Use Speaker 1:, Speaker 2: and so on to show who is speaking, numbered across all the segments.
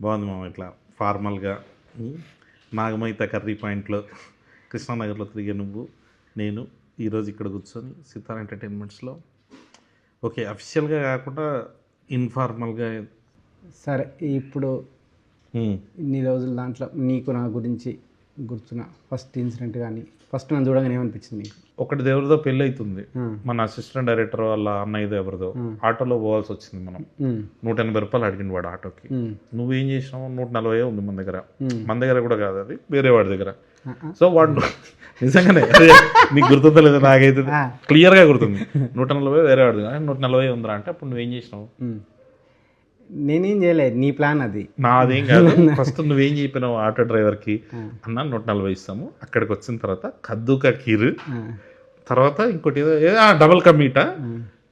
Speaker 1: బాగుంది మామ ఇట్లా ఫార్మల్గా. నాగమైత కర్రీ పాయింట్లో కృష్ణానగర్లో తిరిగే నువ్వు నేను ఈరోజు ఇక్కడ కూర్చొని సితార్ ఎంటర్టైన్మెంట్స్లో. ఓకే అఫిషియల్గా కాకుండా ఇన్ఫార్మల్గా.
Speaker 2: సరే ఇప్పుడు ఇన్ని రోజుల దాంట్లో నీకు నా గురించి గుర్తున్న. ఫస్ట్ ఇన్సిడెంట్ కానీ ఫస్ట్ నన్ను చూడగానే ఏమనిపించింది నీకు
Speaker 1: ఒకటి దేవుడితో పెళ్ళి అవుతుంది. మన అసిస్టెంట్ డైరెక్టర్ వాళ్ళ అన్నయ్య ఎవరిదో ఆటోలో పోవాల్సి వచ్చింది మనం. నూట ఎనభై రూపాయలు అడిగింది వాడు ఆటోకి. నువ్వేం చేసినావు నూట నలభై ఉంది మన దగ్గర. మన దగ్గర కూడా కాదు అది వేరే వాడి దగ్గర. సో వాడు నిజంగానే నీకు గుర్తుందో లేదో నాకైతే. క్లియర్గా గుర్తుంది. నూట నలభై వేరే వాడి దగ్గర. నూట నలభై ఉందిరా అంటే అప్పుడు నువ్వేం చేసినావు.
Speaker 2: నేనేం చేయలేదు నీ ప్లాన్ అది.
Speaker 1: నాదేం కాదు. ఫస్ట్ నువ్వేం చెప్పినావు ఆటో డ్రైవర్కి? అన్న నూట నలభై ఇస్తాము. అక్కడికి వచ్చిన తర్వాత కద్దుకా కీరు. తర్వాత ఇంకోటి ఏదో ఏ, ఆ, డబల్ కా మీట.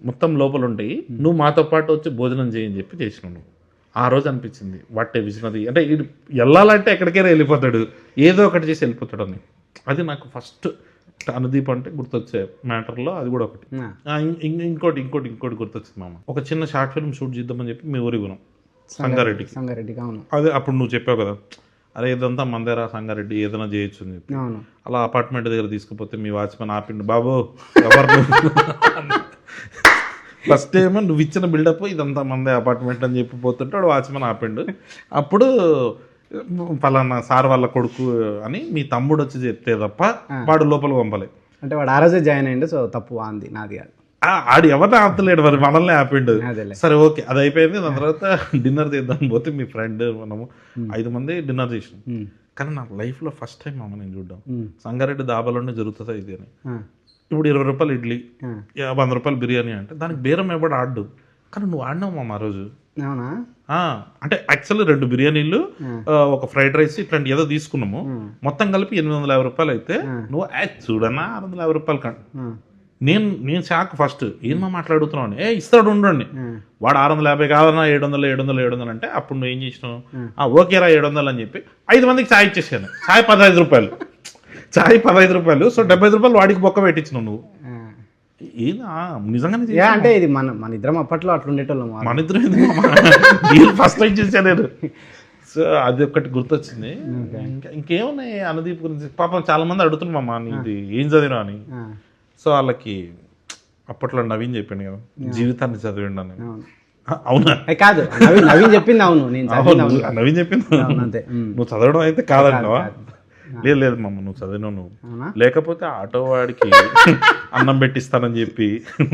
Speaker 1: మొత్తం లోపల ఉంటాయి నువ్వు మాతో పాటు వచ్చి భోజనం చేయని చెప్పి చేసినావు నువ్వు. ఆ రోజు అనిపించింది వాటే విసినది అంటే వెళ్ళాలంటే ఎక్కడికైనా వెళ్ళిపోతాడు. ఏదో ఒకటి చేసి వెళ్ళిపోతాడు అని. అది నాకు ఫస్ట్ అనుదీప్ అంటే గుర్తొచ్చే మ్యాటర్లో అది కూడా ఒకటి. ఇంకోటి ఇంకోటి ఇంకోటి గుర్తొచ్చింది మామ. ఒక చిన్న షార్ట్ ఫిల్మ్ షూట్ చేద్దామని చెప్పి మీ ఊరికి పోయినాం. సంగారెడ్డికి.
Speaker 2: సంగారెడ్డికి అవును.
Speaker 1: అదే అప్పుడు నువ్వు చెప్పావు కదా అరే ఇదంతా మందేరా సంగారెడ్డి ఏదైనా చేయొచ్చు అని చెప్పి. అలా అపార్ట్మెంట్ దగ్గర తీసుకుపోతే మీ వాచ్మెన్ ఆపిండు బాబు ఎవరు ఫస్ట్ ఏమో నువ్వు ఇచ్చిన బిల్డప్ ఇదంతా మందే అపార్ట్మెంట్ అని చెప్పి పోతుంటే వాడు వాచ్మెన్ ఆపిండు. అప్పుడు పలానా సార్ వాళ్ళ కొడుకు అని మీ తమ్ముడు వచ్చి చెప్తే తప్ప వాడు లోపల పంపలే.
Speaker 2: అంటే వాడు ఆ రోజే జాయిన్ అయ్యిండు సో తప్పు అంది నాది కాదు.
Speaker 1: ఆడు ఎవరిని ఆపలేడు మరి మనల్ని ఆపిండు. సరే ఓకే అది అయిపోయింది. దాని తర్వాత డిన్నర్ చేద్దాం పోతే మీ ఫ్రెండ్ మనము ఐదు మంది డిన్నర్ చేసినాం. కానీ నా లైఫ్లో ఫస్ట్ టైం అమ్మ నేను చూడడం. సంగారెడ్డి దాబాలోనే జరుగుతుందా ఇది అని. ఇప్పుడు ఇరవై రూపాయలు ఇడ్లీ వంద రూపాయలు బిర్యానీ అంటే దానికి బేరం ఎవడు ఆడు కానీ నువ్వు ఆడినావు మామ ఆ రోజు.
Speaker 2: అవునా?
Speaker 1: అంటే యాక్చువల్లీ రెండు బిర్యానీలు ఒక ఫ్రైడ్ రైస్ ఇట్లాంటి ఏదో తీసుకున్నాము. మొత్తం కలిపి ఎనిమిది వందల యాభై రూపాయలు అయితే నువ్వు "ఏ, చూడనా ఆరు వందల యాభై రూపాయలు కానీ
Speaker 2: ఆ,
Speaker 1: నేను నేను షాక్ ఫస్ట్ ఏమో మాట్లాడుతున్నావు? అని. ఏ ఇస్తాడు ఉండండి. వాడు ఆరు వందల యాభై కాదన్నా ఏడు వందలు ఏడు వందలు ఏడు వందలు అంటే అప్పుడు నువ్వు ఏం చేసినావు? ఆ, ఓకేరా ఏడు వందలు అని చెప్పి ఐదు మందికి ఛాయ్ ఇచ్చేసాను. ఛాయ్ పదహైదు రూపాయలు. ఛాయ్ పదహైదు రూపాయలు. సో డెబ్బై ఐదు రూపాయలు వాడికి బొక్క పెట్టించినావు నువ్వు. నిజంగానే
Speaker 2: అంటే ఇది మన మన ఇద్దరం అప్పట్లో అట్లా ఉండేటోళ్ళం
Speaker 1: మన ఇద్దరు ఫస్ట్ టైం చూసాను నేను. సో అది ఒకటి గుర్తొచ్చింది. ఇంకా ఇంకేమున్నాయి అనుదీప్ గురించి? పాపం చాలా మంది అడుగుతున్నారు మామ నీది ఏం చదివినా అని. సో వాళ్ళకి అప్పట్లో నవీన్ చెప్పాను కదా జీవితాన్ని చదివిండు అని.
Speaker 2: అవును. కాదు నవీన్ చెప్పింది అవును నేను
Speaker 1: నవీన్ చెప్పింది.
Speaker 2: అంతే.
Speaker 1: నువ్వు చదవడం అయితే కాదంటావా? లేదు లేదు మమ్మ నువ్వు చదివినావు నువ్వు. లేకపోతే ఆటో వాడికి అన్నం పెట్టిస్తానని చెప్పి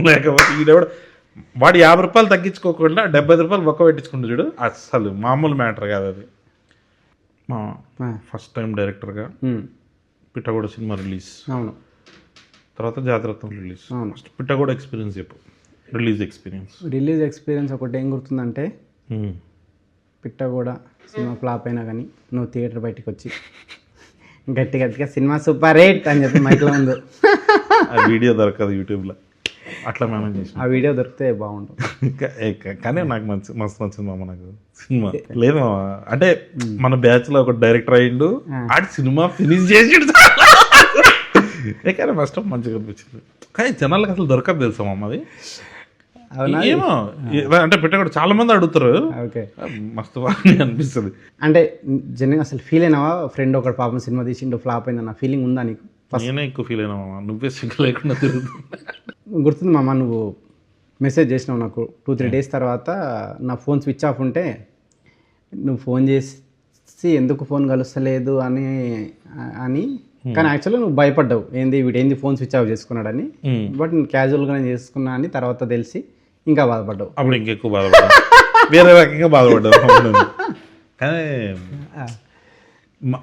Speaker 1: లేకపోతే ఈడెవడ వాడు యాభై రూపాయలు తగ్గించుకోకుండా డెబ్బై రూపాయలు ఒక్క పెట్టించుకుంటు చూడు. అస్సలు మామూలు మ్యాటర్ కాదు అది. మా ఫస్ట్ టైం డైరెక్టర్గా పిట్టగోడ సినిమా రిలీజ్.
Speaker 2: అవును.
Speaker 1: తర్వాత జాతరత్నం రిలీజ్.
Speaker 2: అవును.
Speaker 1: ఫస్ట్ పిట్టగోడ ఎక్స్పీరియన్స్ చెప్పు. Release experience.
Speaker 2: రిలీజ్ ఎక్స్పీరియన్స్ ఒకటి ఏం గుర్తుందంటే పిట్ట కూడా సినిమా ఫ్లాప్ అయినా కానీ నువ్వు థియేటర్ బయటికి వచ్చి గట్టి గట్టిగా సినిమా సూపర్ రేట్ అని చెప్పి మైక్లో ఉంది.
Speaker 1: ఆ వీడియో దొరకదు యూట్యూబ్లో అట్లా మేనేజ్ చేసిన.
Speaker 2: ఆ వీడియో దొరికితే
Speaker 1: కా- కానీ నాకు మంచి మస్తు నచ్చింది మామ నాకు. సినిమా. లేదు మామ. అంటే మన బ్యాచ్లో ఒక డైరెక్టర్ అయ్యిండు. ఆడి సినిమా ఫినిష్ చేసిండు. ఏ కానీ ఫస్ట్ మంచిగా అనిపించింది. కానీ జనాలకు అసలు దొరకదు తెలుసా మామ అది?
Speaker 2: అవునా
Speaker 1: ఏమో. అంటే పెట్టకూడదు చాలా మంది అడుగుతారు.
Speaker 2: ఓకే.
Speaker 1: మస్తు బాగా అనిపిస్తుంది.
Speaker 2: అంటే జనరల్గా అసలు ఫీల్ అయినావా? ఫ్రెండ్ ఒకటి పాపం సినిమా తీసిండు ఫ్లాప్ అయిందన్న ఫీలింగ్ ఉందా నీకు?
Speaker 1: నేనే ఎక్కువ ఫీల్ అయినా నువ్వే సిగ్గు లేకుండా తిరుగుతుంది
Speaker 2: గుర్తుంది మామ నువ్వు మెసేజ్ చేసినావు నాకు టూ త్రీ డేస్ తర్వాత. నా ఫోన్ స్విచ్ ఆఫ్ ఉంటే నువ్వు ఫోన్ చేసి ఎందుకు ఫోన్ కలుస్తలేదు అని అని. కానీ యాక్చువల్గా నువ్వు భయపడ్డావు. ఏంది వీడు ఏంది ఫోన్ స్విచ్ ఆఫ్ చేసుకున్నాడని. బట్ నేను క్యాజువల్గానే చేసుకున్నా అని తర్వాత తెలిసి ఇంకా బాధపడ్డావు.
Speaker 1: అప్పుడు ఇంకెక్కువ బాధపడ్డా వేరే రకంగా బాధపడ్డా కానీ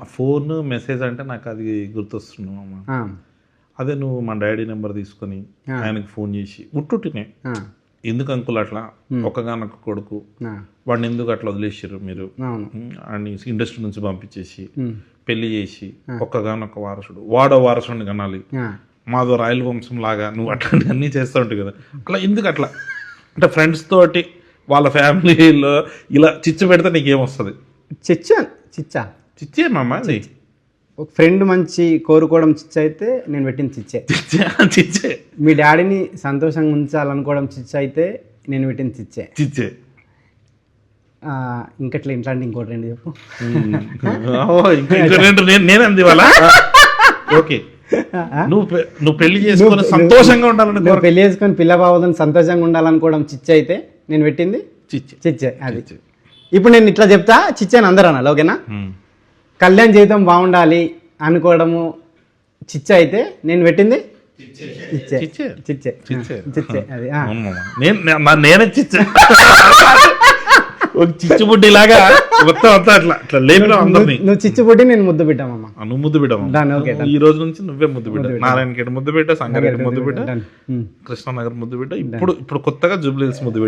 Speaker 1: ఫోన్ మెసేజ్ అంటే నాకు అది
Speaker 2: ఆ,
Speaker 1: అదే నువ్వు మా డాడీ నెంబర్ తీసుకొని ఆయనకి ఫోన్ చేసి ఉట్టుటినే. ఎందుకు అంకుల్ అట్లా? ఒక్కగానొక్క కొడుకు. వాడిని ఎందుకు అట్లా వదిలేసారు మీరు? అని ఇండస్ట్రీ నుంచి పంపించేసి పెళ్ళి చేసి ఒక్కగానొక్క వారసుడు. వాడో వారసుడిని కనాలి. మాదో రాయల వంశం లాగా నువ్వు అట్లాంటి అన్నీ చేస్తూ ఉంటావు కదా. అట్లా ఎందుకు అట్లా? అంటే ఫ్రెండ్స్ తోటి వాళ్ళ ఫ్యామిలీలో ఇలా చిచ్చు పెడితే నీకేమొస్తుంది?
Speaker 2: చిచ్చా చిచ్చా.
Speaker 1: చిచ్చే మామ
Speaker 2: ఒక ఫ్రెండ్ మంచి కోరుకోవడం చిచ్చ అయితే నేను పెట్టింది చిచ్చే.
Speaker 1: చిచ్చే చిచ్చే.
Speaker 2: మీ డాడీని సంతోషంగా ఉంచాలనుకోవడం చిచ్చ అయితే నేను పెట్టింది చిచ్చే.
Speaker 1: చిచ్చే.
Speaker 2: ఇంకట్లా ఇట్లాంటి ఇంకోటి రెండు చెప్పు.
Speaker 1: ఇంకా- రెండు నేను- అంది ఇవాళ? ఓకే. నువ్వు పె- నువ్వు పెళ్ళి చేసుకొని సంతోషంగా ఉండాలని
Speaker 2: నువ్వు పెళ్ళి చేసుకొని పిల్ల బావదని సంతోషంగా ఉండాలనుకోవడం చిచ్చ అయితే నేను పెట్టింది?
Speaker 1: చిచ్చి.
Speaker 2: చిచ్చే అది. ఇప్పుడు నేను ఇట్లా చెప్తా చిచ్చే అని అందరూ అనాలి ఓకేనా? కళ్యాణ్ జీవితం బాగుండాలి అనుకోవడము చిచ్చ అయితే నేను పెట్టింది? చిచ్చే.
Speaker 1: చిచ్చే.
Speaker 2: చిచ్చే.
Speaker 1: చిచ్చే.
Speaker 2: చిచ్చే. అది
Speaker 1: నేనే చిచ్చు. ఒక చిచ్చుబుడ్డి లాగా మొత్తం అంతా అట్లా అట్లా లేపినాం అందరినీ.
Speaker 2: నువ్వు చిచ్చు పుట్టి నేను ముద్దు పెట్టామమ్మ
Speaker 1: నువ్వు ముద్దు
Speaker 2: done.
Speaker 1: ఈ రోజు నుంచి నువ్వే ముద్దు బిడ్డ నారాయణఖేడ్ ముద్దు బిడ్డ సంగారెడ్డి ముద్దు.
Speaker 2: Hmm.
Speaker 1: కృష్ణానగర్ ముద్దు బిడ్డ ఇప్పుడు ఇప్పుడు కొత్తగా జూబ్లీహిల్స్ ముద్దు.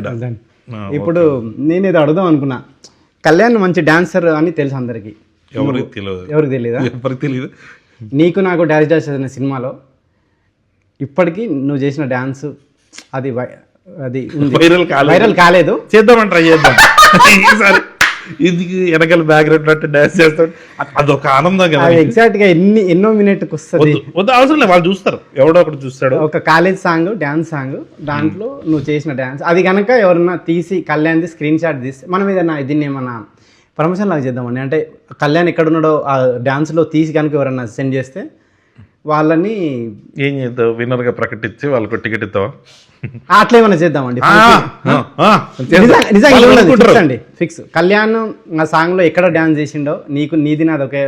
Speaker 1: ఆ,
Speaker 2: ఇప్పుడు నేను ఇది అడుగుదాం అనుకున్నా. కళ్యాణ్ మంచి డాన్సర్ అని తెలుసు అందరికి.
Speaker 1: ఎవరికి తెలియదు
Speaker 2: ఎవరికి తెలియదా
Speaker 1: ఎవరికి తెలియదు
Speaker 2: నీకు నాకు డాన్స్ డాన్స్ అనే సినిమాలో ఇప్పటికీ నువ్వు చేసిన డాన్స్ అది అది
Speaker 1: వైరల్ కాలేదు.
Speaker 2: వైరల్ కాలేదు.
Speaker 1: చేద్దామని ట్రై చేద్దాం. ఈసారి ఇది వెనకాల బ్యాక్గ్రౌండ్ అంటే డాన్స్ చేస్తాడు. అదొక ఆనందం కదా.
Speaker 2: ఎగ్జాక్ట్గా ఎన్ని ఎన్నో మినిట్కి వస్తుంది.
Speaker 1: వద్దు అవసరం లేదు వాళ్ళు చూస్తారు. ఎవడో ఒకటి చూస్తాడు.
Speaker 2: ఒక కాలేజ్ సాంగ్ డాన్స్ సాంగ్ దాంట్లో నువ్వు చేసిన డాన్స్ అది కనుక ఎవరన్నా తీసి కళ్యాణ్ది స్క్రీన్ షాట్ తీసి మనం ఏదన్నా దీన్ని ఏమన్నా ప్రమోషన్ లాగా చేద్దామండి అంటే కళ్యాణ్ ఎక్కడ ఉన్నాడో ఆ డాన్స్లో తీసి కనుక ఎవరన్నా సెండ్ చేస్తే వాళ్ళని
Speaker 1: ఏం చేద్దాం? విన్నర్గా ప్రకటించి వాళ్ళకు టికెట్
Speaker 2: ఆ, అట్లా ఏమైనా చేద్దామండి. నిజంగా-
Speaker 1: ఒప్పుకుంటారు.
Speaker 2: ఫిక్స్ అండి ఫిక్స్ కళ్యాణ్ ఆ సాంగ్లో ఎక్కడ డాన్స్ చేసిండో నీకు నీది నాది ఒకే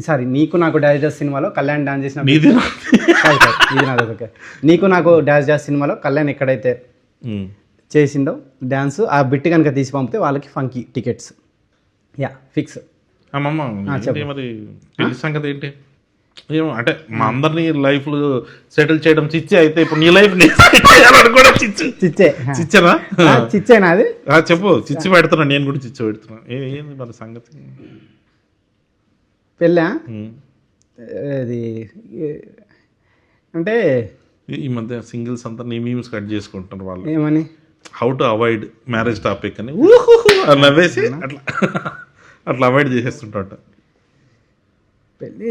Speaker 2: సారీ నీకు నాకు డాన్స్ డాన్స్ సినిమాలో కళ్యాణ్ డాన్స్ చేసిన
Speaker 1: నీది
Speaker 2: నీది. ఒకే. నీకు నాకు డాన్స్ డాన్స్ సినిమాలో కళ్యాణ్ ఎక్కడైతే
Speaker 1: ఉమ్.
Speaker 2: చేసిండో డ్యాన్స్ ఆ బిట్ కనుక తీసి పంపితే వాళ్ళకి ఫంకీ టికెట్స్ యా ఫిక్స్
Speaker 1: అమ్మమ్మ మరి సంగతి ఏంటి? అంటే మా అందరినీ లైఫ్ సెటిల్ చేయడం చిచ్చి అయితే ఇప్పుడు నీ లైఫ్ కూడా చిచ్చు.
Speaker 2: చిచ్చే.
Speaker 1: చిచ్చనా?
Speaker 2: చిచ్చేనా? అది?
Speaker 1: చెప్పు. చిచ్చు పెడుతున్నా నేను కూడా చిచ్చు పెడుతున్నా. ఏంది మరి సంగతి?
Speaker 2: పెళ్ళా. అది అంటే
Speaker 1: ఈ- మధ్య సింగిల్స్ అంతా నీ మీమ్స్ కట్ చేసుకుంటున్నారు వాళ్ళు.
Speaker 2: ఏమని?
Speaker 1: How to avoid marriage topic అని. నవ్వేసి అట్లా అట్లా అవాయిడ్ చేసేస్తుంటాట
Speaker 2: పెళ్ళి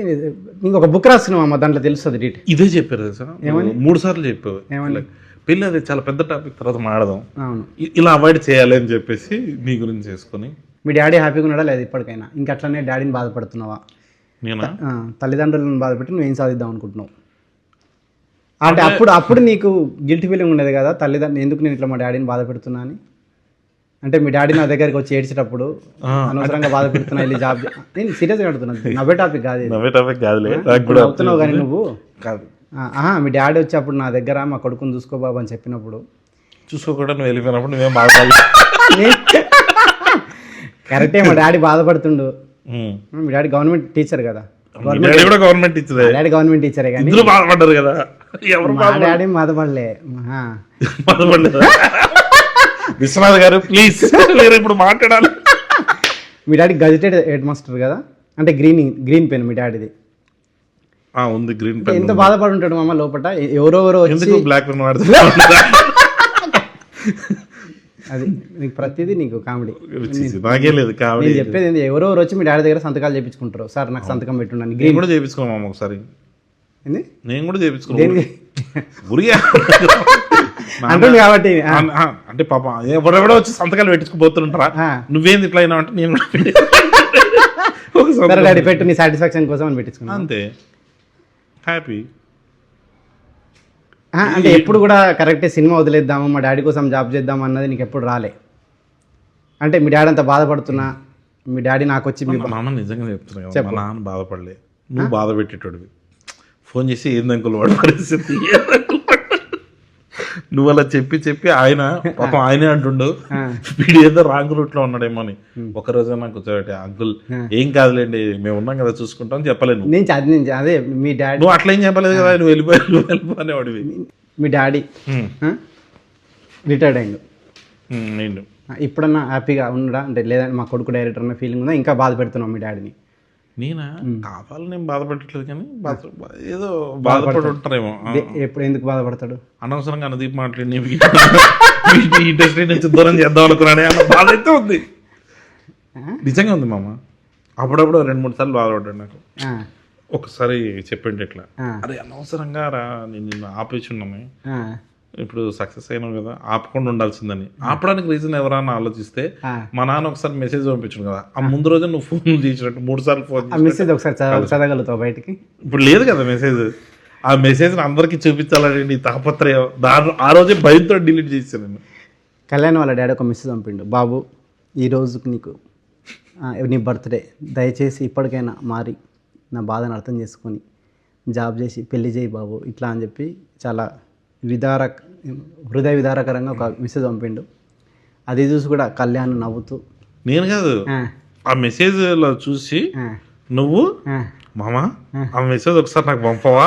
Speaker 2: ఇంకొక బుక్ రాస్తున్నావు అమ్మ దాంట్లో తెలుస్తుంది డీటెయిల్.
Speaker 1: ఇదే చెప్పారు తెలుసా? మూడు సార్లు చెప్పావు.
Speaker 2: ఏమని?
Speaker 1: పెళ్ళి అది చాలా పెద్ద టాపిక్ తర్వాత మాడదాం
Speaker 2: అవును.
Speaker 1: ఇలా అవాయిడ్ చేయాలి అని చెప్పేసి నీ గురించి చేసుకొని.
Speaker 2: మీ డాడీ హ్యాపీగా ఉన్నాడా లేదు ఇప్పటికైనా? ఇంకా అట్లనే డాడీని బాధపడుతున్నావా?
Speaker 1: నేనా?
Speaker 2: తల్లిదండ్రులను బాధపెట్టి నువ్వేం సాధిద్దాం అనుకుంటున్నావు? అంటే అప్పుడు అప్పుడు నీకు గిల్టీ ఫీలింగ్ ఉండేది కదా తల్లిదండ్రులు ఎందుకు నేను ఇట్లా మా డాడీని బాధ పెడుతున్నా అని? అంటే మీ డాడీ నా దగ్గరికి వచ్చి ఏడ్చేటప్పుడు అనవసరంగా బాధ పెడుతున్నా వెళ్ళి జాబ్ నేను సీరియస్గా అడుగుతున్నాను నవ్వే టాపిక్ కాదు.
Speaker 1: నవ్వే టాపిక్ కాదులే
Speaker 2: అవుతున్నావు కానీ నువ్వు?
Speaker 1: కాదు.
Speaker 2: మీ డాడీ వచ్చి అప్పుడు నా దగ్గర మా కొడుకుని చూసుకో బాబు అని చెప్పినప్పుడు.
Speaker 1: చూసుకోకుండా నువ్వు వెళ్ళిపోయినప్పుడు నువ్వేం బాధపడలేదు.
Speaker 2: కరెక్టే మా డాడీ బాధపడుతుండు. మీ డాడీ గవర్నమెంట్ టీచర్ కదా.
Speaker 1: మీ డాడీ కూడా గవర్నమెంట్
Speaker 2: డాడీ గవర్నమెంట్ టీచరే కానీ.
Speaker 1: బాధపడ్డారు కదా. ఎవరు
Speaker 2: మా డాడీ బాధపడలే.
Speaker 1: బాధపడ్డారు? విశ్వనాథ్ గారు ప్లీజ్ మీరు ఇప్పుడు మాట్లాడాలి.
Speaker 2: మీ డాడీ గజెటెడ్ హెడ్ మాస్టర్ కదా? అంటే గ్రీన్ గ్రీన్ పెన్ మీ డాడీది.
Speaker 1: ఉంది గ్రీన్ పెన్
Speaker 2: ఎంత బాధపడి ఉంటాడు మామ లోపల? ఎవరో ఎవరో
Speaker 1: ఎందుకు బ్లాక్ పెన్ వాడుతున్నా
Speaker 2: అది నీకు ప్రతిదీ నీకు కామెడీ.
Speaker 1: నాకే లేదు కామెడీ.
Speaker 2: నేను చెప్పేది ఏంది? ఎవరో ఎవరు వచ్చి మీ డాడీ దగ్గర సంతకాలు చేయించుకుంటారు సార్ నాకు సంతకం పెట్టుండని
Speaker 1: నేను
Speaker 2: గ్రీన్
Speaker 1: కూడా చేపించుకున్నాం ఒకసారి.
Speaker 2: ఏంది?
Speaker 1: నేను కూడా చేపించుకున్నాను
Speaker 2: దేనికి? అంటుంది కాబట్టి
Speaker 1: అంటే పాప ఎవరెవడో వచ్చి సంతకాలు పెట్టించుకుపోతుంటారా. నువ్వేంది ఇట్లా అయినా అంటే నేను కూడా పెట్టి-
Speaker 2: నీ సాటిస్ఫాక్షన్ కోసం అని పెట్టించుకున్నాను
Speaker 1: అంతే. హ్యాపీ.
Speaker 2: అంటే ఎప్పుడు కూడా కరెక్టే సినిమా వదిలేద్దాము మా డాడీ కోసం జాబ్ చేద్దాం అన్నది నీకు ఎప్పుడు రాలే. అంటే మీ డాడీ అంత బాధపడుతున్నా మీ డాడీ నాకు వచ్చి మీ
Speaker 1: నాన్న నిజంగా చెప్తున్నా మా నాన్న బాధపడలే. నువ్వు బాధ పెట్టేటోడివి. ఫోన్ చేసి ఏంది అంకుల్ వాడు పరిస్థితి? నువ్వు అలా చెప్పి చెప్పి ఆయన పాపం ఆయనే అంటుండు. వీడు ఏదో రాంగ్ రూట్లో ఉన్నాడేమో అని. ఒక రోజు నాకు కూర్చోబెట్టి అంకుల్. ఏం కాదులేండి మేము ఉన్నాం కదా చూసుకుంటాం చెప్పలేను
Speaker 2: నేను అదే మీ డాడీ.
Speaker 1: నువ్వు అట్లా ఏం చెప్పలేదు కదా నువ్వు వెళ్ళిపోయి నువ్వు వెళ్ళిపోనేవాడివి
Speaker 2: మీ డాడీ. రిటైర్డ్ అయ్యిండు. ఆ, ఇప్పుడన్నా హ్యాపీగా ఉండడా అంటే లేదంటే మా కొడుకు డైరెక్టర్ అన్న ఫీలింగ్ ఉందా? ఇంకా బాధ పెడుతున్నాం మీ డాడీని.
Speaker 1: నేనా? కావాలని నేను బాధపెట్టట్లేదు కానీ బాధ ఏదో బాధపడి ఉంటారేమో.
Speaker 2: ఎప్పుడు ఎందుకు బాధపడతాడు?
Speaker 1: అనవసరంగా అనుదీప్ మాట్లాడి ఈ ఇండస్ట్రీ నుంచి దూరం చేద్దాం అనుకున్నానే అన్న బాధ అయితే ఉంది. నిజంగా ఉంది మామ. అప్పుడప్పుడు రెండు మూడు సార్లు బాధపడ్డాడు నాకు. ఒకసారి చెప్పిండి ఇట్లా. అరే అనవసరంగా రా నేను నిన్ను ఆపేసి ఉన్నాను
Speaker 2: ఆ,
Speaker 1: ఇప్పుడు సక్సెస్ అయినావు కదా ఆపకుండా ఉండాల్సిందని. ఆపడానికి రీజన్ ఎవరన్నా ఆలోచిస్తే. మా నాన్న ఒకసారి మెసేజ్ పంపించాడు కదా ఆ ముందు రోజు నువ్వు ఫోన్ చేసినట్టు మూడు సార్లు ఫోన్
Speaker 2: ఆ మెసేజ్ ఒకసారి చదవ- చదవగలుగుతావు బయటికి?
Speaker 1: ఇప్పుడు లేదు కదా మెసేజ్ ఆ మెసేజ్ అందరికి చూపించాలని నీ తాపత్రయం. దాని ఆ రోజే భయంతో డిలీట్ చేశాను నేను.
Speaker 2: కళ్యాణ్ వాళ్ళ డాడీ ఒక మెసేజ్ పంపిండు బాబు ఈ రోజుకి నీకు నీ బర్త్డే దయచేసి ఇప్పటికైనా మారి నా బాధను అర్థం చేసుకొని జాబ్ చేసి పెళ్ళి చేయి బాబు ఇట్లా అని చెప్పి చాలా విదారక హృదయ విదారకరంగా ఒక మెసేజ్ పంపిండు. అది చూసి కూడా కళ్యాణ్ నవ్వుతూ
Speaker 1: నేను కాదు
Speaker 2: ఆ,
Speaker 1: ఆ మెసేజ్లో చూసి నువ్వు మామా ఆ. మెసేజ్ ఒకసారి నాకు పంపవా?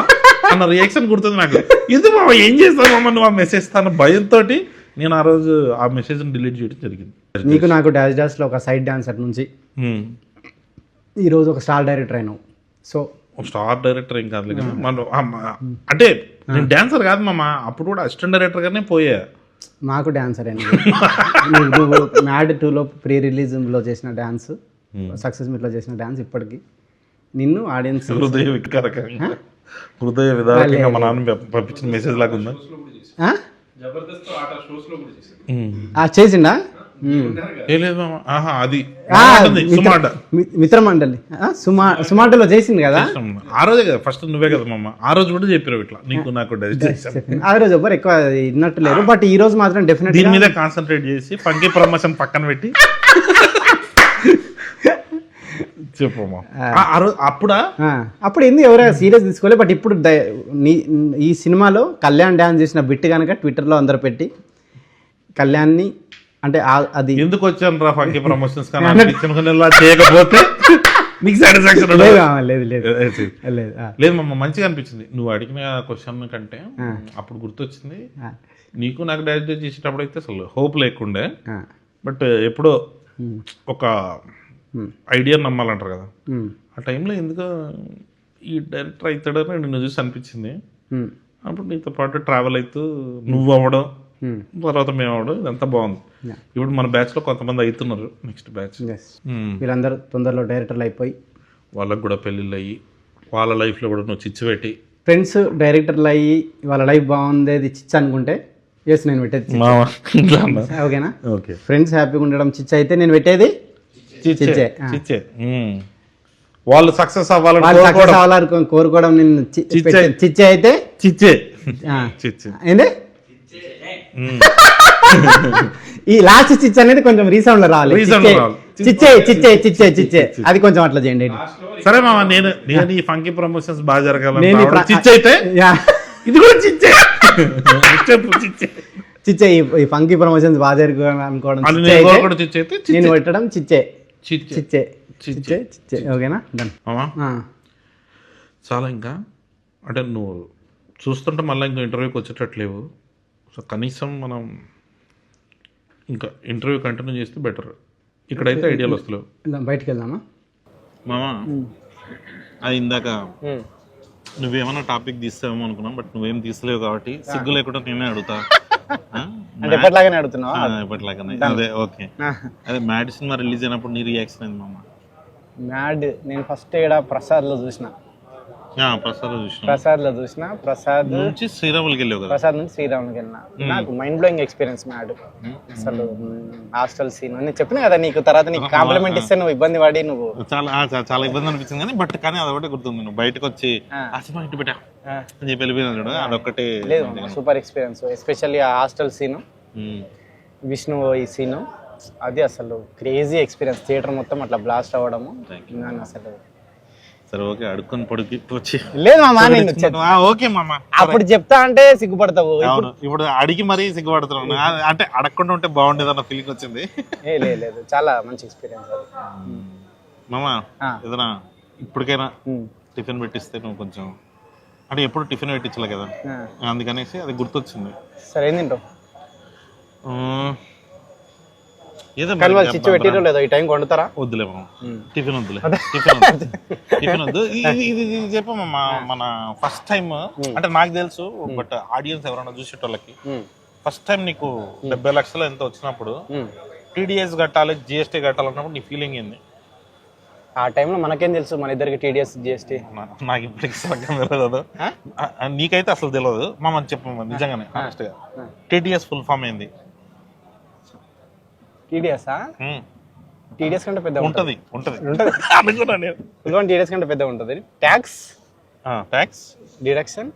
Speaker 1: అన్న రియాక్షన్ గుర్తుంది నాకు. ఇది మామ ఏం చేస్తావు మామ నువ్వు ఆ మెసేజ్ తన భయంతో నేను ఆ రోజు ఆ మెసేజ్ డిలీట్ చేయడం జరిగింది.
Speaker 2: నీకు నాకు డాన్స్ డాన్స్లో ఒక సైడ్ డాన్సర్ నుంచి. ఈరోజు ఒక స్టార్ డైరెక్టర్ అయినావు. సో
Speaker 1: స్టార్ డైరెక్టర్ ఏం కాదు మనం ఆ మ- అంటే నేను డాన్సర్ కాదు మామ అప్పుడు కూడా అసిస్టెంట్ డైరెక్టర్ గానే పోయా.
Speaker 2: మాకు డాన్సర్ నువ్వు నువ్వు మ్యాడ్ టూలో ప్రీ రిలీజ్లో చేసిన డ్యాన్స్ సక్సెస్ మీట్లో చేసిన డ్యాన్స్ ఇప్పటికి. నిన్ను ఆడియన్స్
Speaker 1: హృదయ వికారకంగా. హృదయ విధారకంగా మా నాన్న పంప- పంపించిన మెసేజ్ లాగా ఉందా? ఉమ్.
Speaker 2: చేసిండా?
Speaker 1: అది.
Speaker 2: మిత్రమండలి. సుమా సుమాటలో చేసింది కదా?
Speaker 1: ఆ రోజే కదా ఫస్ట్ నువ్వే కదా మామ. ఆ రోజు కూడా చెప్పారు ఇట్లా. నీకు నాకు.
Speaker 2: ఆ రోజు ఎవ్వరు ఎక్కువ విన్నట్టు లేరు. బట్ ఈ రోజు మాత్రం డెఫినెట్
Speaker 1: దీని మీద కాన్సన్ట్రేట్ చేసి పంకి ప్రమోషన్ పక్కన పెట్టి. చెప్పు మామ. ఆ- ఆ రోజు అప్పుడా?
Speaker 2: అప్పుడు ఎందుకు ఎవరైనా సీరియస్ తీసుకోలే? బట్ ఇప్పుడు ఈ సినిమాలో కళ్యాణ్ డ్యాన్స్ చేసిన బిట్ కనుక ట్విట్టర్లో అందరు పెట్టి కళ్యాణ్ని అంటే అది
Speaker 1: ఎందుకు వచ్చాను రా ఫంకీ ప్రమోషన్స్ చేయకపోతే నీకు సాటిస్ఫాక్షన్
Speaker 2: లేదు లేదు లేదు. లేదు
Speaker 1: మమ్మ మంచిగా అనిపించింది. నువ్వు అడిగిన క్వశ్చన్ కంటే అప్పుడు గుర్తొచ్చింది. నీకు నాకు డైరెక్ట్ చేసేటప్పుడు అయితే అసలు హోప్ లేకుండే. బట్ ఎప్పుడో ఒక ఐడియా నమ్మాలంటారు కదా. ఆ టైంలో ఎందుకో ఈ డైరెక్టర్ అవుతాడని నిన్ను చూసి అనిపించింది. అప్పుడు నీతో పాటు ట్రావెల్ అవుతూ నువ్వు అవ్వడం తర్వాత మేము అవ్వడం ఇదంతా బాగుంది. ఇప్పుడు మన బ్యాచ్లో కొంతమంది అవుతున్నారు నెక్స్ట్ బ్యాచ్.
Speaker 2: వీళ్ళందరూ తొందరలో డైరెక్టర్లు అయిపోయి
Speaker 1: వాళ్ళకు కూడా పెళ్ళిళ్ళు అయ్యి వాళ్ళ లైఫ్లో కూడా నువ్వు చిచ్చు పెట్టి.
Speaker 2: ఫ్రెండ్స్ డైరెక్టర్లు అయ్యి వాళ్ళ లైఫ్ బాగుంది చిచ్చ అనుకుంటే ఎస్ నేను పెట్టేది ఓకేనా?
Speaker 1: ఓకే.
Speaker 2: ఫ్రెండ్స్ హ్యాపీగా ఉండడం చిచ్చ అయితే నేను పెట్టేది
Speaker 1: చిచ్చే
Speaker 2: చిచ్చే.
Speaker 1: చిచ్చే. ఉమ్. వాళ్ళు సక్సెస్ అవ్వాలని
Speaker 2: సక్సెస్
Speaker 1: కోరుకోవడం.
Speaker 2: అవ్వాలని కోరుకోవడం నేను
Speaker 1: చిచ్చే.
Speaker 2: అయితే
Speaker 1: చిచ్చే.
Speaker 2: ఆ,
Speaker 1: చిచ్చే. ఉమ్.
Speaker 2: ఈ లాస్ట్ చిచ్ అనేది కొంచెం రీసౌండ్లో రావాలి. చిచ్చే చిచ్చే చిచ్చే చిచ్చే అది కొంచెం అట్లా చేయండి.
Speaker 1: సరే మామ నేను నేను ఈ ఫంకీ ప్రమోషన్స్ బాగా జరగాలని
Speaker 2: నేను
Speaker 1: చిచ్చే అయితే. ఇది కూడా చిచ్చే. చిచ్చే.
Speaker 2: ఈ- ఫంకీ ప్రమోషన్స్ బాగా జరుగుతుంది అనుకోవడం
Speaker 1: నేను
Speaker 2: పెట్టడం చిచ్చే.
Speaker 1: చిచ్చే.
Speaker 2: చిచ్చే.
Speaker 1: చిచ్చే.
Speaker 2: ఓకేనా? డన్
Speaker 1: చాలా ఇంకా. అంటే నువ్వు చూస్తుంటే మళ్ళీ ఇంకా ఇంటర్వ్యూకి వచ్చేటట్లేవు. సో కనీసం మనం ఇంకా ఇంటర్వ్యూ కంటిన్యూ చేస్తే బెటర్. ఇక్కడైతే ఐడియాలు వస్తలేవు.
Speaker 2: బయటికి వెళ్దామా?
Speaker 1: మామా? అది ఇందాక నువ్వేమన్నా టాపిక్ తీస్తావేమో అనుకున్నాం బట్ నువ్వేం తీసలేవు కాబట్టి సిగ్గు లేకుండా నేనే అడుగుతా?
Speaker 2: అంటే ఎప్పటిలాగానే అడుగుతున్నావా?
Speaker 1: ఎప్పటిలాగానే అదే ఓకే. అదే మ్యాడ్ సినిమా రిలీజ్ అయినప్పుడు నీ రియాక్షన్ అయింది మామ?
Speaker 2: మ్యాడ్ నేను ఫస్ట్ ఇక్కడ ప్రసాద్లో చూసిన.
Speaker 1: ప్రసాద్లో చూసిన
Speaker 2: ప్రసాద్
Speaker 1: నుంచి శ్రీరాములకి వెళ్ళావు
Speaker 2: ప్రసాద్ నుంచి శ్రీరామ్కి వెళ్ళిన నాకు మైండ్ బ్లోయింగ్ ఎక్స్పీరియన్స్ మ్యాడ్. అసలు హాస్టల్ సీన్ నేను చెప్పిన కదా నీకు తర్వాత నీకు కాంప్లిమెంట్ ఇస్తే నువ్వు ఇబ్బంది పడి నువ్వు.
Speaker 1: చాలా చాలా ఇబ్బంది అనిపించింది కానీ బట్ కానీ అదొకటి గుర్తుంది. నువ్వు బయటకు వచ్చి
Speaker 2: ఆ.
Speaker 1: ఆ సినిమా ఇటు పెట్టా అని చెప్పి వెళ్ళిపోయినా చూడు అదొక్కటి
Speaker 2: లేదు సూపర్ ఎక్స్పీరియన్స్ ఎస్పెషల్లీ ఆ హాస్టల్ సీన్. విష్ణు ఈ సీన్ అది అసలు క్రేజీ ఎక్స్పీరియన్స్ థియేటర్ మొత్తం అట్లా బ్లాస్ట్ అవ్వడము. అసలు
Speaker 1: సరే ఓకే అడుక్కొని పొడికి వచ్చి.
Speaker 2: లేదు మామా నేను
Speaker 1: ఓకే మామ.
Speaker 2: అప్పుడు చెప్తా అంటే సిగ్గుపడతావు.
Speaker 1: అవును ఇప్పుడు అడిగి మరీ సిగ్గుపడుతున్నాను అంటే అడగకుండా ఉంటే బాగుండేది అన్న ఫీలింగ్ వచ్చింది.
Speaker 2: ఏ లేదు చాలా మంచి ఎక్స్పీరియన్స్ అది.
Speaker 1: మామ. ఏదైనా ఇప్పటికైనా. టిఫిన్ పెట్టిస్తే నువ్వు కొంచెం అంటే ఎప్పుడు టిఫిన్ పెట్టించలే కదా. అందుకనేసి అది గుర్తొచ్చింది.
Speaker 2: సరే కానీ వాళ్ళు లేదో? ఈ టైం వండుతారా
Speaker 1: వద్దులే టిఫిన్ వద్దులే. టిఫిన్ టిఫిన్ వద్దు. ఇది ఇది ఇది చెప్పమ్మా మన ఫస్ట్ టైం అంటే నాకు తెలుసు బట్ ఆడియన్స్ ఎవరైనా చూసేటోళ్ళకి. ఫస్ట్ టైం నీకు డెబ్బై లక్షలు ఎంత వచ్చినప్పుడు. టీడీఎస్ కట్టాలి జిఎస్టీ కట్టాలన్నప్పుడు నీ ఫీలింగ్ ఏంది?
Speaker 2: ఆ టైంలో మనకేం తెలుసు? మన ఇద్దరికి టీడీఎస్ జిఎస్టీ
Speaker 1: నాకు ఇప్పటికి సగం తెలియదు నీకైతే అసలు తెలియదు. మా మంచి చెప్పు నిజంగానే టీటీఎస్ ఫుల్ ఫామ్ ఏంది?
Speaker 2: టీడీఎస్ టీడీఎస్ కంటే పెద్ద ఉంటుంది.
Speaker 1: ఉంటది ఉంటది. నేను.
Speaker 2: టీడీఎస్ కంటే పెద్ద ఉంటుంది. ట్యాక్స్
Speaker 1: ట్యాక్స్
Speaker 2: డిడక్షన్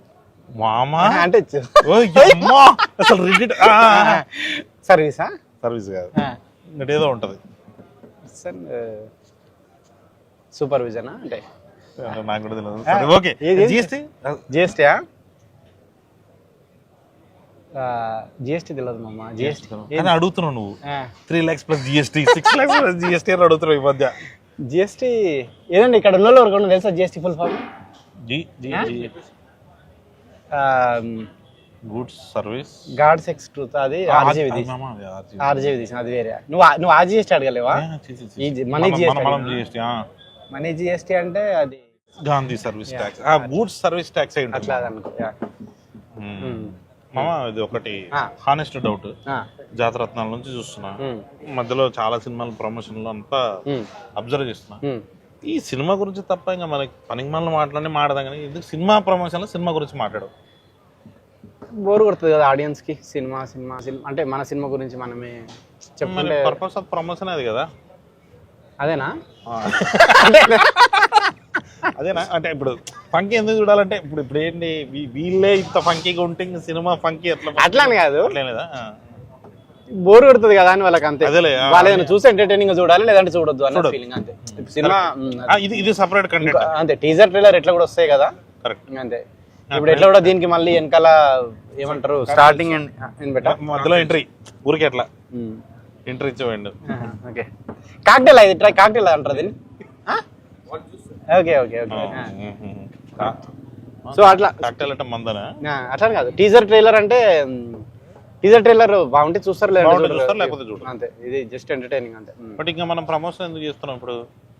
Speaker 1: మామా?
Speaker 2: అంటే!
Speaker 1: అసలు రిజిట్
Speaker 2: సర్వీసా
Speaker 1: సర్వీస్ కాదు. ఏదో ఉంటది.
Speaker 2: సూపర్విజనా అంటే.
Speaker 1: నాకు కూడా తెలియదు. ఓకే? జిఎస్టీ
Speaker 2: జిఎస్టీ జిఎస్టీ తెలియదు మమ్మ జిఎస్టీ
Speaker 1: అని అడుగుతున్నావు నువ్వు three lakhs plus GST six lakhs plus GST అని అడుగుతున్నావు ఈ మధ్య
Speaker 2: జిఎస్టీ ఏదండి ఇక్కడ ఉన్న వాళ్ళు ఎవరికైనా తెలుసా GST full form
Speaker 1: goods service
Speaker 2: gods ex truth అది ఆర్జీవి తీసి ఆర్జీవి తీసిన అది వేరే నువ్వు నువ్వు ఆ జిఎస్టీ అడగలేవా మనీ
Speaker 1: జిఎస్టీ
Speaker 2: మనీ జిఎస్టీ అంటే అది
Speaker 1: Gandhi service tax goods service tax
Speaker 2: అట్లా అనుకో.
Speaker 1: మ్మ్. మామ ఇది ఒకటి. హానెస్ట్ డౌట్ జాతరత్నాల నుంచి చూస్తున్నా.
Speaker 2: ఉమ్,
Speaker 1: మధ్యలో చాలా సినిమాల ప్రమోషన్లు అంతా
Speaker 2: ఉమ్,
Speaker 1: అబ్జర్వ్ చేస్తున్నా. ఈ సినిమా గురించి తప్ప ఇంకా మనకి పనికి మనల్ని మాట్లాడి మాట్లాడదాం కానీ ఎందుకు సినిమా ప్రమోషన్లో సినిమా గురించి మాట్లాడు
Speaker 2: బోర్ కొడుతుంది కదా ఆడియన్స్కి సినిమా సినిమా సినిమా. అంటే మన సినిమా గురించి మనమే చెప్పుకుంటే
Speaker 1: పర్పస్ ఆఫ్ ప్రమోషన్ అది కదా.
Speaker 2: అదేనా?
Speaker 1: అదేనా? అంటే ఇప్పుడు ఫంకీ ఎందుకు చూడాలంటే ఇప్పుడు ఇప్పుడు ఏంటి వీళ్ళే ఇంత ఫంకీగా ఉంటే ఇంక సినిమా ఫంకీ ఎట్లా
Speaker 2: అట్లా అని కాదు. బోర్ కొడుతుంది కదా అని వాళ్ళకి అంతే. వాళ్ళు ఏదైనా చూసి ఎంటర్టైనింగ్ చూడాలి లేదంటే చూడొద్దు అన్న ఫీలింగ్ అంతే. సినిమా
Speaker 1: ఇది ఇది సపరేట్ కంటెంట్
Speaker 2: అంతే టీజర్ ట్రైలర్ ఎట్లా కూడా వస్తాయి కదా.
Speaker 1: కరెక్ట్
Speaker 2: అంతే. ఇప్పుడు ఎట్లా కూడా దీనికి మళ్ళీ వెనకాల ఏమంటారు స్టార్టింగ్ అండ్
Speaker 1: మధ్యలో ఎంట్రీ ఊరికే అట్లా. ఎంట్రీ ఇచ్చేవాడు
Speaker 2: ఓకే. కాక్టైల్ అది ట్రై కాక్టైల్ అంటారు దీన్ని? Okay okay okay. సో అట్లా
Speaker 1: అంటే
Speaker 2: అట్లా కాదు. టీజర్ ట్రైలర్ అంటే టీజర్ ట్రైలర్ బాగుంటే చూస్తారు
Speaker 1: లేకపోతే చూడరు.
Speaker 2: అంతే. ఇది జస్ట్ ఎంటర్టైనింగ్ అంతే.
Speaker 1: బట్ ఇంకా మనం ప్రమోషన్ ఎందుకు చేస్తున్నాం ఇప్పుడు?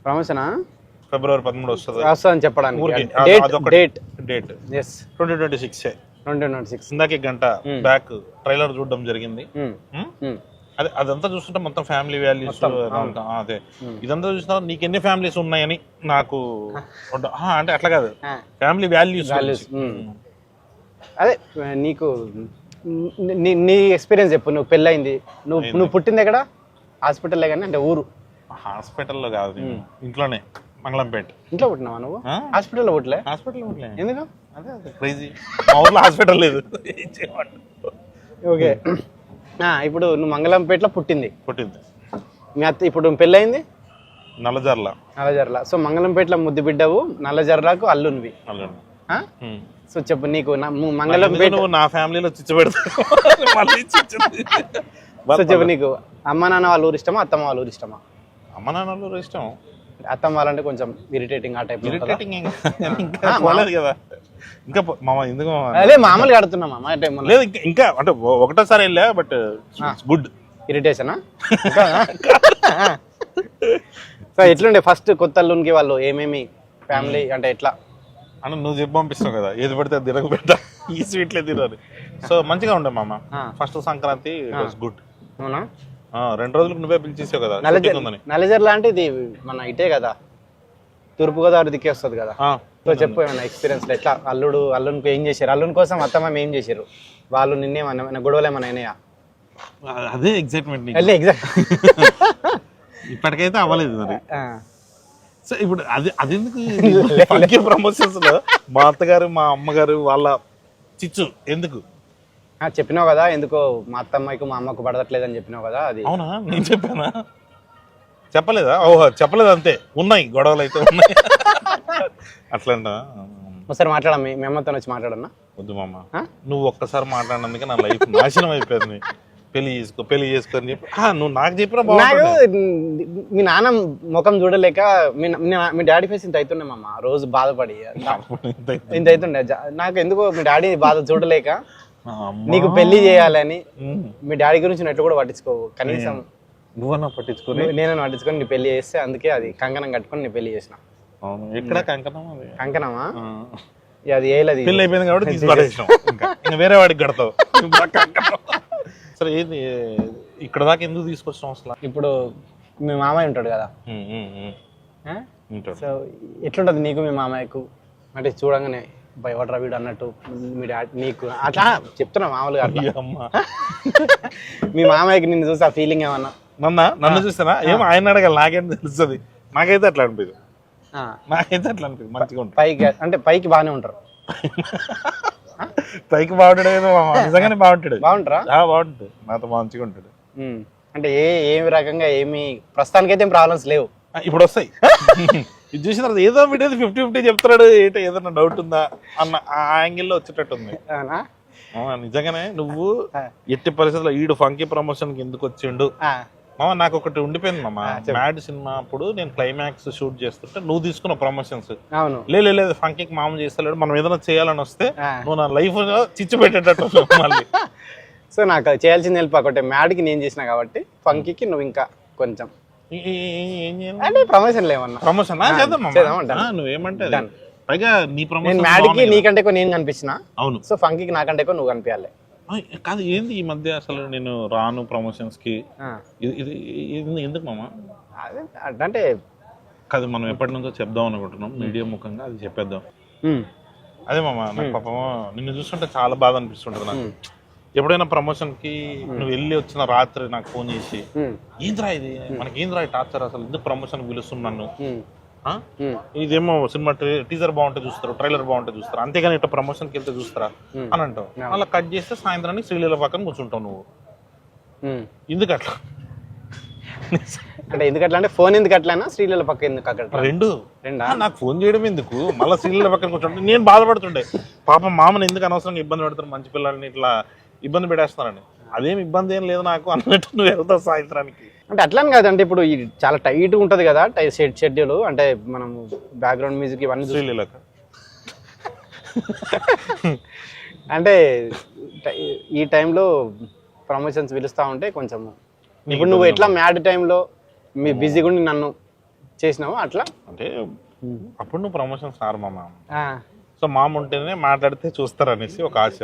Speaker 2: ప్రమోషనా
Speaker 1: ఫిబ్రవరి పదమూడు వస్తుంది.
Speaker 2: వస్తుందని చెప్పడానికి. Date date
Speaker 1: date
Speaker 2: yes
Speaker 1: twenty twenty six
Speaker 2: twenty twenty six
Speaker 1: ఇందాకే గంట బ్యాక్ ట్రైలర్ చూడడం జరిగింది? అదే అదంతా చూస్తుంటే మొత్తం ఫ్యామిలీ వాల్యూస్ అదే. ఇదంతా చూసినా నీకు ఎన్ని ఫ్యామిలీస్ ఉన్నాయని నాకు అంటే అట్లా కాదు. ఫ్యామిలీ వాల్యూస్
Speaker 2: అదే నీకు నీ- నీ ఎక్స్పీరియన్స్ చెప్పు నువ్వు పెళ్ళయింది. నువ్వు నువ్వు పుట్టింది ఎక్కడ? హాస్పిటల్లే కానీ అంటే ఊరు?
Speaker 1: హాస్పిటల్లో కాదు. ఇంట్లోనే మంగళంపేట.
Speaker 2: ఇంట్లో పుట్టినావా నువ్వు? హాస్పిటల్లో పుట్టలే?
Speaker 1: హాస్పిటల్
Speaker 2: ఎందుకు?
Speaker 1: అదే అదే క్రేజీ మా ఊర్లో హాస్పిటల్ లేదు?
Speaker 2: ఓకే. ఇప్పుడు నువ్వు మంగళంపేటలో పుట్టింది.
Speaker 1: పుట్టింది.
Speaker 2: మీ అత్త ఇప్పుడు పెళ్ళయింది
Speaker 1: నల్లజర్ల.
Speaker 2: నల్లజర్ల. సో మంగళంపేటలో ముద్దు బిడ్డవు నల్లజర్లకు అల్లునివి. సో చెప్పు నీకు మంగళంపేట
Speaker 1: నువ్వు నా ఫ్యామిలీలో చిచ్చు పెడతావు మళ్ళీ చిచ్చు
Speaker 2: సో చెప్పు నీకు అమ్మ నాన్న వాళ్ళ ఊరు ఇష్టమా అత్తమ్మ వాళ్ళ ఊరు ఇష్టమా?
Speaker 1: అమ్మ నాన్నలు ఇష్టం.
Speaker 2: అత్తమ్మ వాళ్ళంటే కొంచెం ఇరిటేటింగ్ ఆ టైప్
Speaker 1: ఇరిటేటింగ్ కదా. ఇంకా మామ ఎందుకు?
Speaker 2: అదే మామూలుగా అడుగుతున్నా మామ ఆ టైం
Speaker 1: లేదు ఇంకా అంటే ఒకటోసారి వెళ్ళా బట్ గుడ్
Speaker 2: ఇరిటేషనా సో ఎట్లుండే ఫస్ట్ కొత్త అల్లునికి వాళ్ళు ఏమేమి ఫ్యామిలీ అంటే ఎట్లా?
Speaker 1: అని నువ్వు చెప్పి పంపిస్తావు కదా. ఏది పడితే అది తినక పెట్టా ఈ స్వీట్లే తినాలి. సో మంచిగా ఉండే మామ. ఫస్ట్ సంక్రాంతి గుడ్
Speaker 2: అవునా?
Speaker 1: రెండు రోజులకు నువ్వే పిలిచేసావు కదా.
Speaker 2: నలజర్
Speaker 1: shooting ఉందని.
Speaker 2: నలజర్ లాంటి ఇది మన ఇటే కదా. తూర్పు గోదావరి దిక్కే వస్తుంది కదా. సో చెప్పు ఏమైనా ఎక్స్పీరియన్స్ ఎట్లా? అల్లుడు అల్లునికి ఏం చేశారు? అల్లుని కోసం అత్తమ్మ ఏం చేశారు? వాళ్ళు నిన్నేమన్నా గొడవలు ఏమైనా అయినాయా?
Speaker 1: అదే ఎగ్జైట్మెంట్
Speaker 2: ఎగ్జాక్ట్
Speaker 1: ఇప్పటికైతే అవ్వలేదు మరి. సో ఇప్పుడు అది అది ఎందుకు ఫంకీ ప్రమోషన్స్లో మా అత్తగారు మా అమ్మగారు వాళ్ళ చిచ్చు. ఎందుకు?
Speaker 2: చెప్పినావు కదా ఎందుకో మా అత్తమ్మకి మా అమ్మకు పడదట్లేదని చెప్పినావు కదా అది.
Speaker 1: అవునా? నేను చెప్పానా? చెప్పలేదా? ఓహో చెప్పలేదు అంతే. ఉన్నాయి గొడవలు అయితే ఉన్నాయి. అట్లంట?
Speaker 2: ఒకసారి మాట్లాడమ్మా మీ మీ అమ్మతో వచ్చి మాట్లాడన్నా
Speaker 1: వద్దు మామ.
Speaker 2: ఆ?
Speaker 1: నువ్వు ఒక్కసారి మాట్లాడినందుకే నా లైఫ్ నాశనం అయిపోయింది. పెళ్ళి చేసుకో పెళ్ళి చేసుకో అని చెప్పి ఆ, నువ్వు నాకు చెప్పినా
Speaker 2: నాకు
Speaker 1: బాగుంటుంది
Speaker 2: మీ నాన్న ముఖం చూడలేక మీ మీ- మీ డాడీ ఫేస్ ఇంత అవుతుండే మామ రోజు బాధపడి. ఇంత అవుతుండే జ- నాకు ఎందుకో మీ డాడీ బాధ చూడలేక. నీకు పెళ్ళి చేయాలని. మీ డాడీ గురించి నువ్వు ఎట్లా కూడా పట్టించుకోవు. కనీసం
Speaker 1: నువ్వన్నా పట్టించుకుని?
Speaker 2: నేను పట్టించుకొని నీ పెళ్ళి చేస్తే అందుకే అది కంకణం కట్టుకొని నీ పెళ్ళి చేసిన.
Speaker 1: ఎక్కడ కంకణం
Speaker 2: కంకణమా? అది ఏలది.
Speaker 1: పెళ్ళి అయిపోయింది కాబట్టి తీసి పడేసినాం. ఇంకా వేరే వాడికి కడతావు. సరే ఏంది? ఇక్కడ దాకా ఎందుకు తీసుకొచ్చినాం అసలు?
Speaker 2: ఇప్పుడు మీ మామయ్య ఉంటాడు కదా. సో ఎట్లుంటుంది నీకు మీ మామయ్యకు? అంటే చూడంగానే భయపడరా వీడు అన్నట్టు మీ డాడీ నీకు అట్లా చెప్తున్నా మామూలుగా అట్లా.
Speaker 1: అమ్మా.
Speaker 2: మీ మామయ్యకి నిన్ను చూసి ఆ ఫీలింగ్ ఏమన్నా?
Speaker 1: నన్న నన్ను చూస్తానా? ఏం ఆయన అడగాలి నాకేం తెలుస్తుంది? నాకైతే అట్లా అనిపించదు
Speaker 2: ఆ,
Speaker 1: నాకైతే అట్లా అనిపించదు మంచిగా ఉంటుంది
Speaker 2: పైకి అంటే పైకి బాగానే ఉంటారు.
Speaker 1: పైకి బాగుంటాడు. నిజంగానే బాగుంటాడు.
Speaker 2: బాగుంటారా?
Speaker 1: బాగుంటాడు. నాతో మంచిగా ఉంటాడు.
Speaker 2: అంటే ఏ ఏమి రకంగా ఏమి ప్రస్తుతానికైతే ఏం ప్రాబ్లమ్స్ లేవు.
Speaker 1: ఇప్పుడు వస్తాయి. ఇది చూసిన తర్వాత ఏదో వీడియో ఫిఫ్టీ ఫిఫ్టీ చెప్తున్నాడు. ఏంటో ఏదైనా డౌట్ ఉందా అన్న ఆ యాంగిల్లో వచ్చేటట్టు ఉంది
Speaker 2: అవునా?
Speaker 1: మామ, నిజంగానే నువ్వు. ఎట్టి పరిస్థితుల్లో ఈడు ఫంకీ ప్రమోషన్కి ఎందుకు వచ్చిండు? మామ నాకు ఒకటి ఉండిపోయింది మామ. మ్యాడ్ సినిమా అప్పుడు నేను క్లైమాక్స్ షూట్ చేస్తుంటే నువ్వు తీసుకున్న ప్రమోషన్స్
Speaker 2: అవును.
Speaker 1: లేదు లేదు ఫంకీకి మామ చేస్తలేడు. మనం ఏదైనా చేయాలని వస్తే. నువ్వు నా లైఫ్ చిచ్చు పెట్టేటట్టు మళ్ళీ.
Speaker 2: సో నాకు చేయాల్సింది ఒకటి. మ్యాడ్కి నేను చేసిన కాబట్టి ఫంకీకి నువ్వు ఇంకా కొంచెం అంటే ప్రమోషన్ లేవన్నా
Speaker 1: ప్రమోషన్ చేద్దాం. ఆ, నువ్వేమంటే. పైగా నీ ప్రమోషన్
Speaker 2: మ్యాడ్కి నీకంటే ఎక్కువ నేను కనిపించిన?
Speaker 1: అవును.
Speaker 2: సో ఫంకీకి నాకంటే ఎక్కువ నువ్వు కనిపించాలి.
Speaker 1: కాదు ఏంది ఈ మధ్య అసలు నేను రాను
Speaker 2: ప్రమోషన్స్కి.
Speaker 1: ఇది ఎందుకు మామ?
Speaker 2: అంటే
Speaker 1: కాదు మనం ఎప్పటి నుంచో చెప్దాం అనుకుంటున్నాం. మీడియా ముఖంగా అది చెప్పేద్దాం. అదే మామ నాకు పాపం నిన్ను చూస్తుంటే చాలా బాధ అనిపిస్తుంటది నాకు. ఎప్పుడైనా ప్రమోషన్కి నువ్వు వెళ్ళి వచ్చిన రాత్రి నాకు ఫోన్ చేసి
Speaker 2: ఉమ్,
Speaker 1: ఏంద్రా ఇది? మనకి ఏంద్రా టార్చర్ అసలు? ఎందుకు ప్రమోషన్ పిలుస్తున్నాను ఇదేమో సినిమా టీజర్ బాగుంటే చూస్తారు? ట్రైలర్ బాగుంటే చూస్తారు? అంతేగాని ఇట్లా ప్రమోషన్కి వెళ్తే చూస్తారా? అని అంటావు. అలా కట్ చేస్తే సాయంత్రానికి శ్రీలీల పక్కన కూర్చుంటావు నువ్వు. ఎందుకు అట్లా
Speaker 2: అంటే ఎందుకు అట్లా అంటే ఫోన్ ఎందుకు అట్లానా? శ్రీలీల పక్క ఎందుకు అక్కడ?
Speaker 1: రెండు.
Speaker 2: రెండా?
Speaker 1: నాకు ఫోన్ చేయడం ఎందుకు? మళ్ళీ శ్రీలీల పక్కన కూర్చుంటే నేను బాధపడుతుండే. పాపం మామని ఎందుకు అనవసరంగా ఇబ్బంది పెడతారు మంచి పిల్లల్ని ఇట్లా ఇబ్బంది పెట్టేస్తున్నారని. అదేం ఇబ్బంది ఏం లేదు నాకు అన్నట్టు నువ్వు వెళ్తావు సాయంత్రానికి.
Speaker 2: అంటే అట్లని కాదంటే ఇప్పుడు ఇది చాలా టైట్ ఉంటది కదా టై షెడ్ షెడ్యూల్ అంటే మనం బ్యాక్గ్రౌండ్ మ్యూజిక్ ఇవన్నీ
Speaker 1: శ్రీలీలకు
Speaker 2: అంటే ఈ టైంలో ప్రమోషన్స్ పిలుస్తా ఉంటే కొంచెం ఇప్పుడు నువ్వు ఎట్లా మ్యాడ్ టైంలో మీ బిజీగా ఉండి నన్ను చేసినావు అట్లా?
Speaker 1: అంటే అప్పుడు నువ్వు ప్రమోషన్ సార్ మామ.
Speaker 2: ఆ,
Speaker 1: సో మామ ఉంటేనే మాట్లాడితే చూస్తారు అనేసి ఒక ఆశ.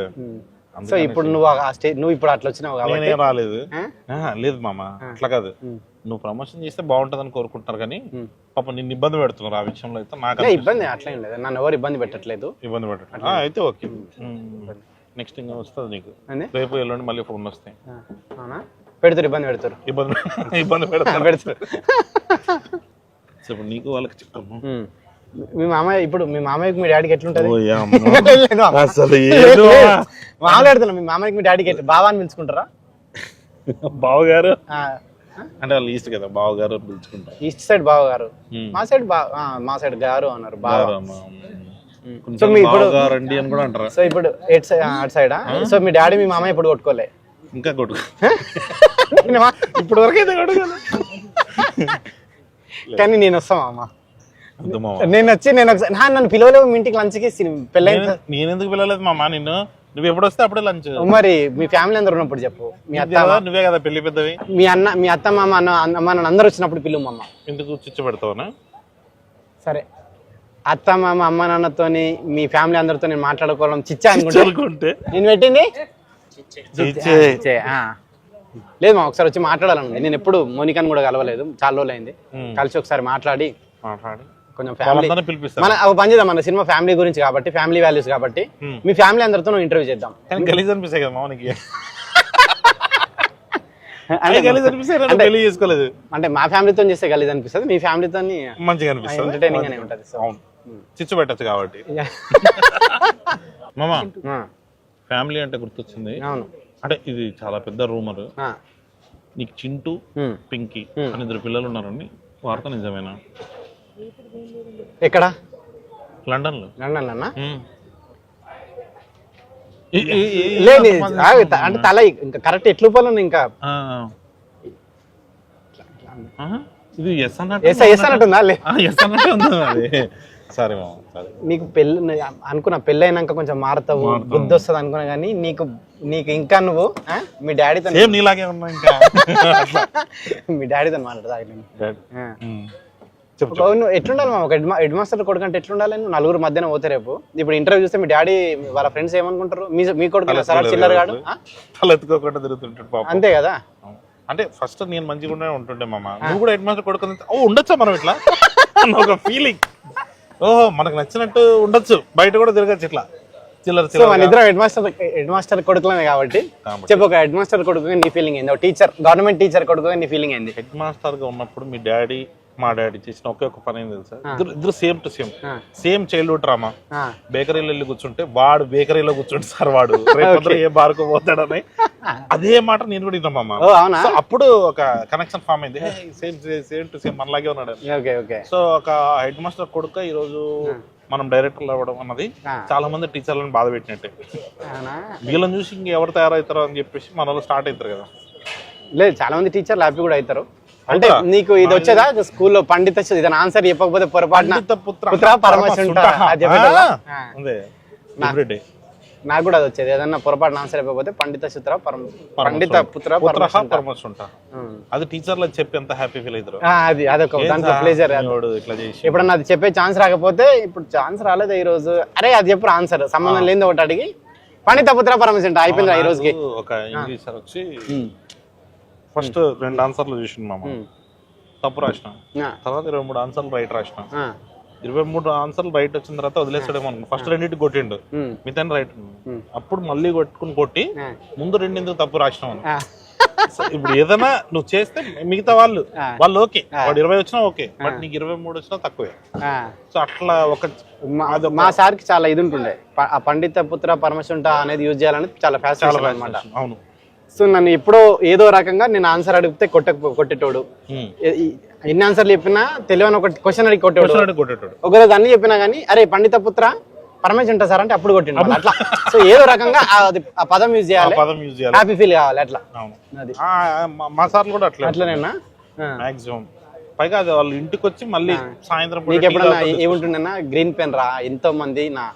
Speaker 2: సో ఇప్పుడు నువ్వు ఆ స్టేజ్ నువ్వు ఇప్పుడు అట్లా వచ్చినావు కాబట్టి
Speaker 1: నేనేం రాలేదు? ఆహా, లేదు మామ అట్లా కాదు. నువ్వు ప్రమోషన్ చేస్తే బాగుంటుందని కోరుకుంటున్నారు కానీ. పాపం నిన్ను ఇబ్బంది పెడుతున్నారు ఆ విషయంలో అయితే నాకు
Speaker 2: ఇబ్బంది అట్లా ఏం లేదు. నన్ను ఎవరు ఇబ్బంది పెట్టట్లేదు.
Speaker 1: ఇబ్బంది పెట్టండి అయితే ఓకే. నెక్స్ట్ ఇంకా వస్తుంది నీకు. రేపు ఎల్లుండి మళ్ళీ ఫోన్ వస్తాయి.
Speaker 2: ఆ, అవునా? పెడతారు ఇబ్బంది పెడతారు.
Speaker 1: ఇబ్బంది ఇబ్బంది పెడతారు.
Speaker 2: పెడతారు
Speaker 1: సో ఇప్పుడు నీకు వాళ్ళకి చెప్తాము
Speaker 2: ఉమ్. మీ మామయ్య ఇప్పుడు మీ మామయ్యకి మీ డాడీకి ఎట్లుంటది.
Speaker 1: అసలు.
Speaker 2: మాట్లాడుతున్నా మీ మామయ్యకి మీ డాడీకి ఎట్లా? బావా అని పిలుచుకుంటారా?
Speaker 1: బావగారు?
Speaker 2: ఆ,
Speaker 1: అంటే వాళ్ళు ఈస్ట్ కదా బావగారు పిలుచుకుంటారు.
Speaker 2: ఈస్ట్ సైడ్ బావ గారు
Speaker 1: ఉమ్.
Speaker 2: మా సైడ్ బా మా సైడ్ గారు అన్నారు బావ. సో మీ ఇప్పుడు
Speaker 1: బావగారు అండి అని కూడా అంటారా?
Speaker 2: సో ఇప్పుడు ఎట్ సైడ్ అటు సైడా? సో మీ డాడీ మీ మామయ్య ఇప్పుడు కొట్టుకోలే.
Speaker 1: ఇంకా కొట్టు
Speaker 2: నేనేమా?
Speaker 1: ఇప్పుడు వరకు అయితే కొట్టుకోలే.
Speaker 2: కానీ నేను వస్తాం అమ్మ. నేను వచ్చి నేను ఒకసారి నా- నన్ను పిలవలేవు మీ ఇంటికి లంచ్కి పెళ్ళైన
Speaker 1: నేను- నేనెందుకు పిలవలేదు మామ నిన్ను? నువ్వు ఎప్పుడు వస్తే అప్పుడే లంచ్.
Speaker 2: మరి మీ ఫ్యామిలీ అందరు ఉన్నప్పుడు చెప్పు. మీ అత్త
Speaker 1: నువ్వే కదా పెళ్ళి పెద్దవి.
Speaker 2: మీ అన్న మీ అత్త మామ అన్న అమ్మ నాన్న అందరు వచ్చినప్పుడు పిలువు అమ్మ
Speaker 1: ఎందుకు చిచ్చు పెడతావనా?
Speaker 2: సరే. అత్త మామ అమ్మ నాన్నతోని మీ ఫ్యామిలీ అందరితో నేను మాట్లాడుకోవడం చిచ్చా అనుకుంటా. నేను పెట్టింది. లేదు మా ఒకసారి వచ్చి మాట్లాడాలండి నేను ఎప్పుడు మోనికాని కూడా కలవలేదు. చాలా రోజులు అయింది. కలిసి ఒకసారి మాట్లాడి
Speaker 1: మాట్లాడి.
Speaker 2: కొంచెం ఫ్యామిలీ
Speaker 1: పిలిపిస్తారు?
Speaker 2: మన ఒక పని చేద్దాం మన సినిమా ఫ్యామిలీ గురించి కాబట్టి ఫ్యామిలీ వాల్యూస్ కాబట్టి. మీ ఫ్యామిలీ అందరితో ఇంటర్వ్యూ చేద్దాం.
Speaker 1: కానీ గలీజ్ అనిపిస్తాయి కదా మామనికి
Speaker 2: అంటే
Speaker 1: గలీజ్ అనిపిస్తాయి పెళ్ళి చేసుకోలేదు.
Speaker 2: అంటే మా ఫ్యామిలీతో చేస్తే గలీజ్ అనిపిస్తుంది మీ ఫ్యామిలీతో
Speaker 1: మంచిగా అనిపిస్తుంది?
Speaker 2: ఎంటర్టైనింగ్ గానే ఉంటుంది
Speaker 1: అవును. చిచ్చు పెట్టచ్చు కాబట్టి. మామ ఫ్యామిలీ అంటే గుర్తొచ్చింది.
Speaker 2: అవును.
Speaker 1: అంటే ఇది చాలా పెద్ద రూమర్. నీకు చింటూ. పింకీ అని ఇద్దరు పిల్లలు ఉన్నారని వార్త నిజమేనా?
Speaker 2: ఎక్కడ?
Speaker 1: లండన్లో
Speaker 2: లండన్
Speaker 1: లేదు
Speaker 2: ఆగు, త- అంటే తల ఇంకా కరెక్ట్ ఎట్లు పోలను ఇంకా?
Speaker 1: ఇది ఎస్ అన్నట్టు
Speaker 2: ఎస్ ఎస్ అన్నట్టుందా లే.
Speaker 1: ఎస్ అన్నట్టు ఉంది సరే మామ సరే.
Speaker 2: నీకు పెళ్ళి అనుకున్న పెళ్ళి అయినాక కొంచెం మారుతావు బుద్ధి వస్తుంది అనుకున్నా కానీ నీకు నీకు ఇంకా నువ్వు మీ డాడీతో
Speaker 1: నీలాగే ఉన్నా ఇంకా.
Speaker 2: మీ డాడీతో మాట్లాడదా
Speaker 1: Dad. ఉమ్. చెప్పు
Speaker 2: ఒక- నువ్వు ఎట్లుండాలి మా ఒక హెడ్ మాస్టర్ కొడుకు అంటే ఎట్లుండాలి? నువ్వు నలుగురు మధ్యన పోతే రేపు. ఇప్పుడు ఇంటర్వ్యూ చూస్తే మీ డాడీ వాళ్ళ ఫ్రెండ్స్ ఏమనుకుంటారు? మీ మీ కొడుకు సరళ చిల్లర గాడు? ఆ?
Speaker 1: తల ఎత్తుకోకుండా తిరుగుతుంటాడు పాపం.
Speaker 2: అంతే కదా?
Speaker 1: అంటే ఫస్ట్ నేను మంచిగా ఉంటుండే మామ. నువ్వు కూడా హెడ్ మాస్టర్ కొడుకుని ఓ ఉండొచ్చా మనం ఇట్లా? ఒక ఫీలింగ్ ఓహో మనకు నచ్చినట్టు ఉండొచ్చు. బయట కూడా తిరగచ్చు ఇట్లా. చిల్లర
Speaker 2: సో మన
Speaker 1: చిల్లర
Speaker 2: ఇద్దరం హెడ్ మాస్టర్ హెడ్ మాస్టర్ కొడుకులమే కాబట్టి. చెప్పు ఒక హెడ్ మాస్టర్ కొడుకుగా నీ ఫీలింగ్ ఏంది? ఒక టీచర్ గవర్నమెంట్ టీచర్ కొడుకుగా నీ ఫీలింగ్ ఏంది?
Speaker 1: హెడ్ మాస్టర్గా ఉన్నప్పుడు మీ డాడీ మా డాడీ చేసిన ఒకే ఒక పని ఏం తెలుసా? ఇద్దరు ఇద్దరు same to same. Same childhood drama బేకరీలో వెళ్ళి కూర్చుంటే వాడు బేకరీలో కూర్చుంటే సార్ వాడు రేపు ఏ బార్కు పోతాడని. అదే మాట నేను కూడా విన్నామమ్మ అప్పుడు ఒక కనెక్షన్ ఫామ్ అయింది. సేమ్ సేమ్ టు సేమ్ మనలాగే ఉన్నాడు సో ఒక హెడ్ మాస్టర్ కొడుక ఈ రోజు మనం డైరెక్టర్లు అవ్వడం అన్నది. చాలా మంది టీచర్లను బాధ పెట్టినట్టే. వీళ్ళని చూసి ఇంకెవరు తయారవుతారో అని చెప్పేసి మన వాళ్ళు స్టార్ట్ అవుతారు కదా.
Speaker 2: లేదు చాలా మంది టీచర్లు హ్యాపీ కూడా అవుతారు. అంటే? నీకు ఇది వచ్చేదా? స్కూల్లో పండిత ఇదని ఆన్సర్ చెప్పకపోతే పొరపాటున
Speaker 1: పుత్ర. ఎవ్రీడే
Speaker 2: నాకు కూడా అది వచ్చేది. ఏదన్నా పొరపాటున ఆన్సర్ చెప్పకపోతే పండిత సూత్ర పరమ పండిత పుత్ర ఉమ్.
Speaker 1: అది టీచర్లకు చెప్పి ఎంత హ్యాపీ ఫీల్ అవుతారు.
Speaker 2: అది అదొక దాంట్లో ప్లేజర్ ఎప్పుడన్నా అది చెప్పే ఛాన్స్ రాకపోతే ఇప్పుడు ఛాన్స్ రాలేదు ఈ రోజు? అరే అది చెప్పు ఆన్సర్ సంబంధం లేని ఒకటి అడిగి పండిత పుత్ర పరమశుంఠ అయిపోయింది ఈ రోజుకి.
Speaker 1: ఒక ఇంగ్లీష్ సార్ వచ్చి ఫస్ట్ రెండు ఆన్సర్లు చూసిండు మామ తప్పు రాసిన. తర్వాత ఇరవై మూడు ఆన్సర్లు రైట్ రాసిన. ఇరవై మూడు ఆన్సర్లు రైట్ వచ్చిన తర్వాత వదిలేస్తాడేమో అనుకున్నా ఫస్ట్ రెండింటికి కొట్టిండు. మిగతా రైట్ అప్పుడు మళ్ళీ కొట్టుకుని కొట్టి ముందు రెండిందుకు తప్పు సో ఇప్పుడు ఏదైనా నువ్వు చేస్తే మిగతా వాళ్ళు. వాళ్ళు ఓకే. వాడు ఇరవై వచ్చినా ఓకే. బట్ నీకు ఇరవై మూడు వచ్చినా తక్కువే. సో అట్లా ఒక
Speaker 2: మా- సార్కి చాలా ఇది ఉంటుండే. పండిత పుత్ర పరమశుంఠ అనేది యూజ్ చేయాలని చాలా ఫ్యాషన్ అనమాట
Speaker 1: అవును.
Speaker 2: సో నన్ను ఎప్పుడో ఏదో రకంగా నేను ఆన్సర్ అడిగితే కొట్టక కొట్టేటోడు. ఎన్ని ఆన్సర్లు చెప్పినా తెలియని ఒక క్వశ్చన్ అడిగి కొట్టేవాడు
Speaker 1: కొట్టేటోడు.
Speaker 2: ఒకరోజు అన్ని చెప్పినా కానీ అరే పండిత పుత్ర పరమశుంఠ సార్ అంటే అప్పుడు కొట్టిండు మళ్ళీ అట్లా. సో ఏదో రకంగా ఆ పదం యూజ్ చేయాలి.
Speaker 1: పదం యూజ్ చేయాలి.
Speaker 2: హ్యాపీ ఫీల్ కావాలి అట్లా.
Speaker 1: మా- సార్లు కూడా అట్లే
Speaker 2: అట్లనేనా.
Speaker 1: మాక్సిమం పైగా అది వాళ్ళు ఇంటికి వచ్చి మళ్ళీ సాయంత్రం
Speaker 2: నీకు ఎప్పుడన్నా
Speaker 1: తాగుతూ
Speaker 2: ఏముంటుండన్నా గ్రీన్ పెన్ రా ఎంతో మంది నా.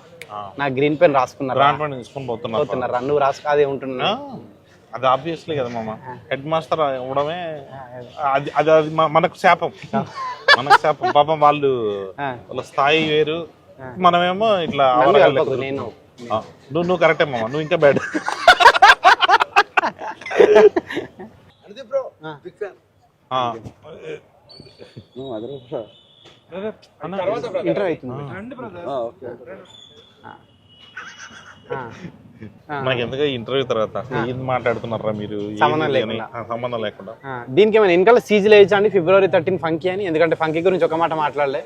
Speaker 2: నా గ్రీన్ పెన్ రాసుకున్నారు?
Speaker 1: తీసుకొని పోతున్నారు.
Speaker 2: నువ్వు రాసుకు అదే ఉంటున్నా
Speaker 1: అది ఆబ్వియస్లీ కదా మామ. హెడ్ మాస్టర్ అవ్వడమే అది. అది అది మనకు శాపం. మనకు శాపం. పాపం వాళ్ళు. వాళ్ళ స్థాయి వేరు. మనమేమో ఇట్లా నువ్వు నువ్వు కరెక్టే మామ. నువ్వు ఇంకా బ్యాడ్
Speaker 2: ఇంటర్ అవుతుంది. ఆ. ఆ.
Speaker 1: నాకు ఎందుకు ఇంటర్వ్యూ తర్వాత? ఏం మాట్లాడుతున్నారా మీరు?
Speaker 2: సంబంధం? లేకుండా.
Speaker 1: సంబంధం లేకుండా.
Speaker 2: దీనికి ఏమైనా వెనకాల సీజీలు వేయచ్చా అండి ఫిబ్రవరి థర్టీన్ ఫంకీ అని? ఎందుకంటే ఫంకీ గురించి ఒక మాట మాట్లాడలే.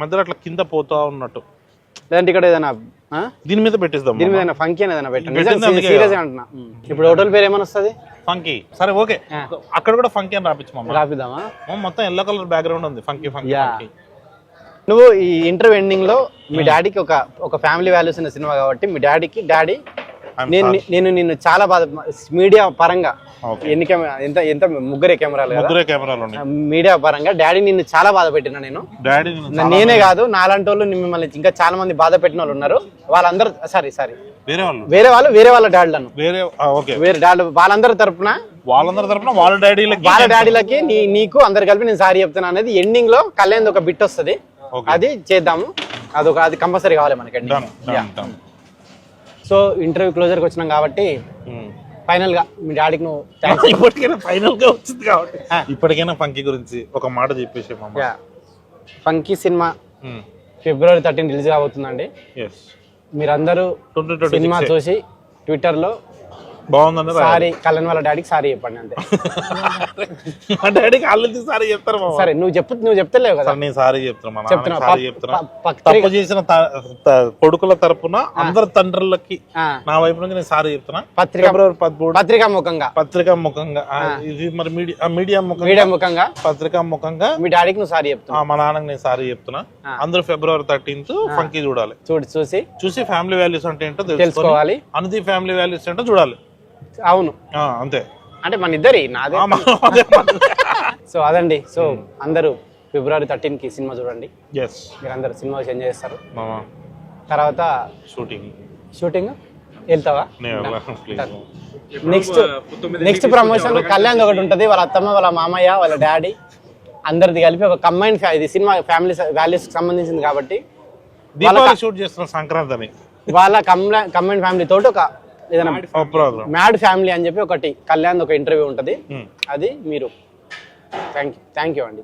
Speaker 1: మధ్యలో అట్లా కింద పోతా ఉన్నట్టు.
Speaker 2: లేదంటే ఇక్కడ ఏదైనా?
Speaker 1: దీని మీద పెట్టిద్దాం
Speaker 2: దీని మీద ఫంకీ అని ఏదైనా పెట్టండి. సీరియస్ అంటున్నా. ఇప్పుడు హోటల్ పేరు ఏమైనా వస్తుంది?
Speaker 1: ఫంకీ. సరే ఓకే. అక్కడ కూడా ఫంకీ అని రాపించు మమ్మ
Speaker 2: రాపిద్దామా?
Speaker 1: మొత్తం ఎల్లో కలర్ బ్యాక్గ్రౌండ్ ఉంది. ఫంకీ. ఫంకీ.
Speaker 2: నువ్వు ఈ ఇంటర్వ్యూ ఎండింగ్లో మీ డాడీకి ఒక ఒక ఫ్యామిలీ వాల్యూస్ ఉన్న సినిమా కాబట్టి మీ డాడీకి డాడీ నేను నేను నిన్ను చాలా బాధ మీడియా పరంగా. ఎన్ని కెమెరా ఎంత ఎంత ముగ్గురే కెమెరాలు
Speaker 1: ముగ్గురే కెమెరాలు
Speaker 2: మీడియా పరంగా డాడీ నిన్ను చాలా బాధ పెట్టినా నేను.
Speaker 1: డాడీ
Speaker 2: నేనే కాదు నాలాంటి వాళ్ళు మిమ్మల్ని ఇంకా చాలా మంది బాధ పెట్టిన వాళ్ళు ఉన్నారు. వాళ్ళందరూ సారీ సారీ
Speaker 1: వేరే వాళ్ళు.
Speaker 2: వేరే వాళ్ళు వేరే వాళ్ళ డాడీలను
Speaker 1: వేరే ఓకే
Speaker 2: వేరే డాడీ వాళ్ళందరి తరపున
Speaker 1: వాళ్ళందరి తరపున వాళ్ళ డాడీలకి
Speaker 2: వాళ్ళ డాడీలకి నీ నీకు అందరు కలిపి నేను సారీ చెప్తున్నా అనేది ఎండింగ్లో కళ్యాణ్ ఒక బిట్ వస్తుంది. అది చేద్దాము. అదొక అది కంపల్సరీ కావాలి మనకి సో ఇంటర్వ్యూ క్లోజర్కి వచ్చినాం కాబట్టి ఫైనల్గా మీ డాడీకి నువ్వు
Speaker 1: ఇప్పటికైనా ఫైనల్గా వచ్చింది కాబట్టి. ఇప్పటికైనా ఫంకీ గురించి ఒక మాట చెప్పేసి
Speaker 2: funky cinema February thirteen release కాబోతుందండి మీరందరూ సినిమా చూసి ట్విట్టర్లో
Speaker 1: బాగుందండి.
Speaker 2: సారీ కళ్యాణ్ వాళ్ళ డాడీకి సారీ చెప్పండి అంతే.
Speaker 1: మా డాడీకి ఆల్రెడీ సారీ చెప్తారు మామ.
Speaker 2: సరే నువ్వు చెప్పు నువ్వు చెప్తలేవు కదా.
Speaker 1: నేను సారీ చెప్తున్నా మా
Speaker 2: చెప్తున్నా.
Speaker 1: సారీ
Speaker 2: ప-
Speaker 1: చెప్తున్నా.
Speaker 2: ప-
Speaker 1: తప్పు చేసిన త- త- కొడుకుల తరపున అందరి తండ్రులకి
Speaker 2: ఆ,
Speaker 1: నా వైపు నుంచి నేను సారీ చెప్తున్నా.
Speaker 2: పత్రిక
Speaker 1: ఫిబ్రవరి పదమూడు
Speaker 2: పత్రికా ముఖంగా.
Speaker 1: పత్రికా ముఖంగా. ఆ, ఇది మరి మీడియా మీడియా ముఖంగా?
Speaker 2: మీడియా ముఖంగా.
Speaker 1: పత్రికా ముఖంగా.
Speaker 2: మీ డాడీకి నువ్వు సారీ
Speaker 1: ఆ,
Speaker 2: చెప్తున్నావు
Speaker 1: మా నాన్నకి నేను సారీ చెప్తున్నా. అందరూ ఫిబ్రవరి థర్టీన్త్ ఫంకీ చూడాలి.
Speaker 2: చూడు చూసి.
Speaker 1: చూసి ఫ్యామిలీ వాల్యూస్ అంటే ఏంటో తెలుసుకోవాలి
Speaker 2: తెలుసుకోవాలి.
Speaker 1: అనుది ఫ్యామిలీ వాల్యూస్ ఏంటో చూడాలి.
Speaker 2: అవును.
Speaker 1: ఆ, అంతే.
Speaker 2: అంటే మన ఇద్దరి నాదే. సో అదండి. సో అందరూ ఫిబ్రవరి థర్టీన్కి సినిమా చూడండి. మీరు అందరు సినిమా ఎంజాయ్ చేస్తారు.
Speaker 1: మామా.
Speaker 2: తర్వాత
Speaker 1: షూటింగ్.
Speaker 2: షూటింగ్? వెళ్తావా?
Speaker 1: నేను please
Speaker 2: next next promotion Kalyan ఒకటి ఉంటుంది. వాళ్ళ అత్తమ్మ వాళ్ళ మామయ్య వాళ్ళ డాడీ. అందరిది కలిపి ఒక కంబైన్ ఇది సినిమా ఫ్యామిలీ వాల్యూస్ సంబంధించింది కాబట్టి
Speaker 1: షూట్ చేస్తున్న సంక్రాంతి
Speaker 2: వాళ్ళ కంబైన్ ఫ్యామిలీ తోటి ఒక ఏదైనా మ్యాడ్ ఫ్యామిలీ అని చెప్పి ఒకటి కళ్యాణ్ ఒక ఇంటర్వ్యూ ఉంటుంది. అది మీరు. థ్యాంక్ యూ థ్యాంక్ యూ అండి.